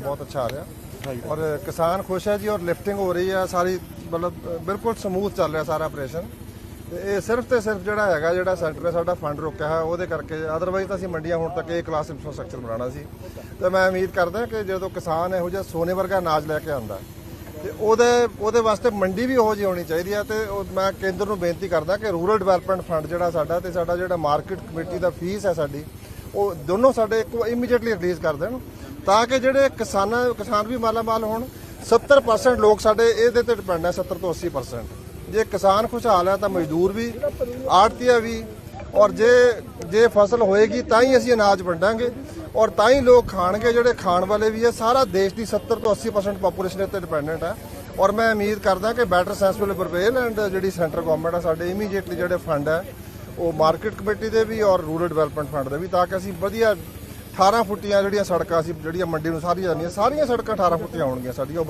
ਬਹੁਤ ਅੱਛਾ ਆ ਰਿਹਾ। ਔਰ ਕਿਸਾਨ ਖੁਸ਼ ਹੈ ਜੀ ਔਰ ਲਿਫਟਿੰਗ ਹੋ ਰਹੀ ਹੈ ਸਾਰੀ ਮਤਲਬ ਬਿਲਕੁਲ ਸਮੂਥ ਚੱਲ ਰਿਹਾ ਸਾਰਾ ਆਪਰੇਸ਼ਨ ਇਹ ਸਿਰਫ ਤੇ ਸਿਰਫ ਜਿਹੜਾ ਹੈਗਾ ਜਿਹੜਾ ਸੈਂਟਰ ਨੇ ਸਾਡਾ ਫੰਡ ਰੋਕਿਆ ਹੈ ਉਹਦੇ ਕਰਕੇ ਅਦਰਵਾਈਜ਼ ਤਾਂ ਅਸੀਂ ਮੰਡੀਆਂ ਹੁਣ ਤੱਕ ਇਹ ਕਲਾਸ ਇਨਫਰਾਸਟ੍ਰਕਚਰ ਬਣਾਉਣਾ ਸੀ। ਤੇ ਮੈਂ ਉਮੀਦ ਕਰਦਾ ਕਿ ਜਦੋਂ ਕਿਸਾਨ ਇਹੋ ਜਿਹਾ ਸੋਨੇ ਵਰਗਾ ਅਨਾਜ ਲੈ ਕੇ ਆਉਂਦਾ ਤੇ ਉਹਦੇ ਉਹਦੇ ਵਾਸਤੇ ਮੰਡੀ ਵੀ ਉਹੋ ਜਿਹੀ ਹੋਣੀ ਚਾਹੀਦੀ ਹੈ ਤੇ ਉਹ ਮੈਂ ਕੇਂਦਰ ਨੂੰ ਬੇਨਤੀ ਕਰਦਾ ਕਿ ਰੂਰਲ ਡਿਵੈਲਪਮੈਂਟ ਫੰਡ ਜਿਹੜਾ ਸਾਡਾ ਤੇ ਸਾਡਾ ਜਿਹੜਾ ਮਾਰਕੀਟ ਕਮੇਟੀ ਦਾ ਫੀਸ ਹੈ ਸਾਡੀ ਉਹ ਦੋਨੋਂ ਸਾਡੇ ਇੱਕੋ ਇਮੀਡੀਏਟਲੀ ਰਿਲੀਜ਼ ਕਰ ਦੇਣ। ਤਾਂ ਕਿ ਜਿਹੜੇ ਕਿਸਾਨਾਂ ਕਿਸਾਨ ਵੀ ਮਾਲਾ ਮਾਲ ਹੋਣ 70% ਲੋਕ ਸਾਡੇ ਇਹਦੇ ਤੇ ਡਿਪੈਂਡ ਹੈ 70 ਤੋਂ 80% ਜੇ ਕਿਸਾਨ ਖੁਸ਼ਹਾਲ ਹੈ ਤਾਂ ਮਜ਼ਦੂਰ ਵੀ, ਆੜਤੀਆ ਵੀ, ਔਰ ਜੇ ਜੇ ਫਸਲ ਹੋਏਗੀ ਤਾਂ ਹੀ ਅਸੀਂ ਅਨਾਜ ਵੰਡਾਂਗੇ। ਔਰ ਤਾਂ ਹੀ ਲੋਕ ਖਾਣਗੇ, ਜਿਹੜੇ ਖਾਣ ਵਾਲੇ ਵੀ ਹੈ ਸਾਰਾ ਦੇਸ਼ ਦੀ 70 ਤੋਂ 80% ਪੋਪੂਲੇਸ਼ਨ ਤੇ ਡਿਪੈਂਡੈਂਟ ਹੈ ਔਰ ਮੈਂ ਉਮੀਦ ਕਰਦਾ ਕਿ better sense will prevail and ਜਿਹੜੀ ਸੈਂਟਰ ਗਵਰਨਮੈਂਟ ਹੈ ਸਾਡੇ ਇਮੀਡੀਏਟਲੀ ਜਿਹੜੇ ਫੰਡ ਹੈ ਉਹ ਮਾਰਕੀਟ ਕਮੇਟੀ ਦੇ ਵੀ ਔਰ ਰੂਰਲ ਡਿਵੈਲਪਮੈਂਟ ਫੰਡ ਦੇ ਵੀ, ਤਾਂ ਕਿ ਅਸੀਂ ਵਧੀਆ 18 ਫੁੱਟੀਆਂ ਜਿਹੜੀਆਂ ਸੜਕਾਂ ਸੀ, ਜਿਹੜੀਆਂ ਮੰਡੀ ਨੂੰ ਸਾਰੀਆਂ ਜਾਂਦੀਆਂ, ਸਾਰੀਆਂ ਸੜਕਾਂ 18 ਫੁੱਟੀਆਂ ਹੋਣਗੀਆਂ ਸਾਡੀਆਂ, ਉਹ ਬਣਾ